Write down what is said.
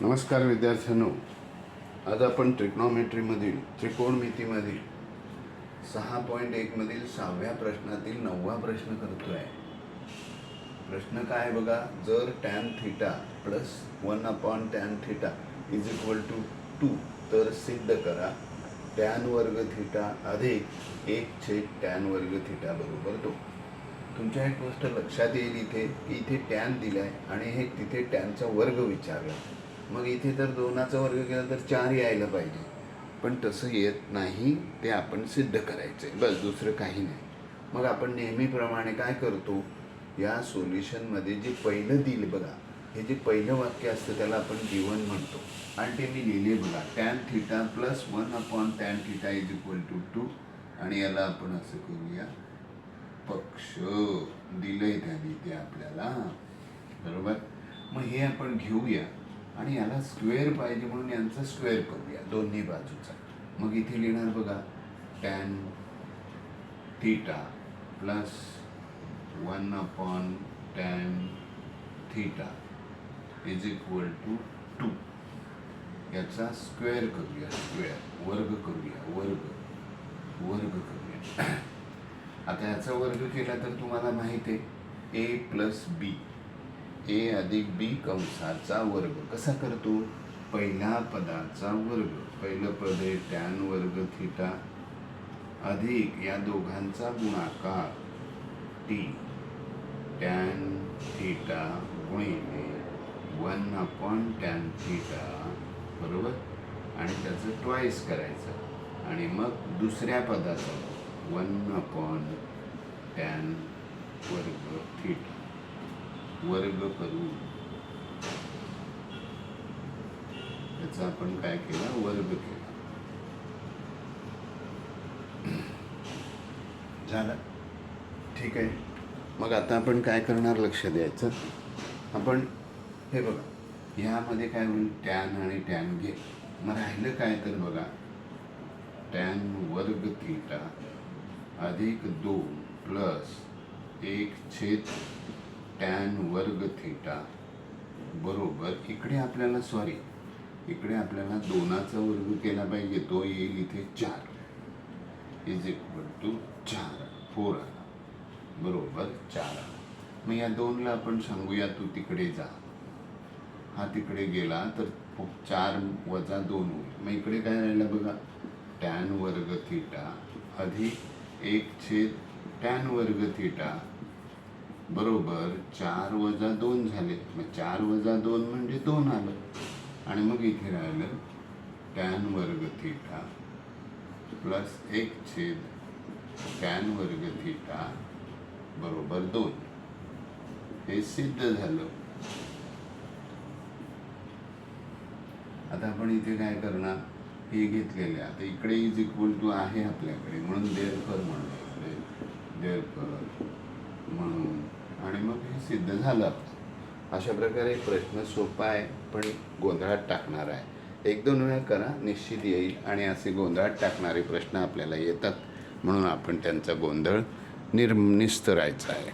नमस्कार विद्यार्थ्यांनो. आज आपण ट्रिग्नॉमेट्रीमधील त्रिकोणमितीमधील सहा पॉईंट एकमधील सहाव्या प्रश्नातील नववा प्रश्न करतो आहे प्रश्न काय आहे बघा? जर tan theta plus one upon tan theta is equal to two तर सिद्ध करा. टॅन वर्ग थिटा अधिक एक छेद टॅन वर्ग थिटा बरोबर तो तुमच्या एक गोष्ट लक्षात येईल इथे की इथे टॅन दिलाय आणि हे तिथे टॅनचा वर्ग विचारला. मग इथे तर दोनाचा वर्ग केला तर चार यायला पाहिजे. पण तसं येत नाही ते आपण सिद्ध करायचं आहे बस दुसरं काही नाही. मग आपण नेहमीप्रमाणे काय करतो? या सोल्युशनमध्ये जे पहिलं दिलं बघा हे जे पहिलं वाक्य असतं त्याला आपण जीवन म्हणतो. आणि ते मी लिहिले बघा tan theta plus one upon tan theta is equal to two आणि याला आपण असं करूया पक्ष. दिलंय त्याने ते आपल्याला. बरोबर? मग हे आपण घेऊया. आणि याला स्क्वेअर पाहिजे म्हणून यांचा स्क्वेअर करूया दोन्ही बाजूचा. मग इथे लिहिणार बघा tan theta plus one upon tan theta is equal to two याचा स्क्वेअर करूया स्क्वेअर वर्ग करूया वर्ग. वर्ग करूया. आता याचा वर्ग केला तर तुम्हाला माहिती आहे ए प्लस बी ए अधिक बी कंसाचा वर्ग. कसा करतो? पहिल्या पदाचा वर्ग. पहिलं पद आहे टॅन वर्ग थिटा अधिक या दोघांचा गुणाकार टी टॅन थिटा गुणिले वन अपॉन टॅन थिटा. बरोबर? आणि त्याचं ट्वाईस करायचं. आणि मग दुसऱ्या पदाचा वन अपॉन टॅन वर्ग थिटा. वर्ग करू. त्याचा आपण काय केला? वर्ग केला. झालं? ठीक आहे. मग आता आपण काय करणार? लक्ष द्यायचं. आपण हे बघा ह्यामध्ये काय होईल? टॅन आणि टॅन घे. मग राहिलं काय तर बघा. टॅन वर्ग थिटा अधिक दोन प्लस एक छेद टॅन वर्ग थिटा बरोबर इकडे आपल्याला सॉरी इकडे आपल्याला दोनाचा वर्ग केला पाहिजे तो येईल इथे चार. इज इक्वल टू चार फोर आला. बरोबर चार आला. मग या दोनला आपण सांगूया तू तिकडे जा. हा तिकडे गेला तर चार वजा दोन होईल. मग इकडे काय राहिलं बघा? टॅन वर्ग थिटा अधिक एक छेद टॅन वर्ग थिटा बरोबर चार वजा दोन झाले. मग चार वजा दोन म्हणजे दोन आलं. आणि मग इथे राहिलं टॅन वर्ग थिटा प्लस एक छेद टॅन वर्ग थिटा बरोबर दोन. हे सिद्ध झालं. आता आपण इथे काय करणार? हे घेतलेले आहे. आता इकडे इज इक्वल टू आहे आपल्याकडे. म्हणून देर कर म्हणलं इकडे. देर कर. म्हणून आणि मग हे सिद्ध झालं. अशा प्रकारे प्रश्न सोपा आहे पण गोंधळात टाकणार आहे. एक दोन वेळा करा निश्चित येईल आणि असे गोंधळात टाकणारे प्रश्न आपल्याला येतात. म्हणून आपण त्यांचा गोंधळ निर् राहायचा आहे.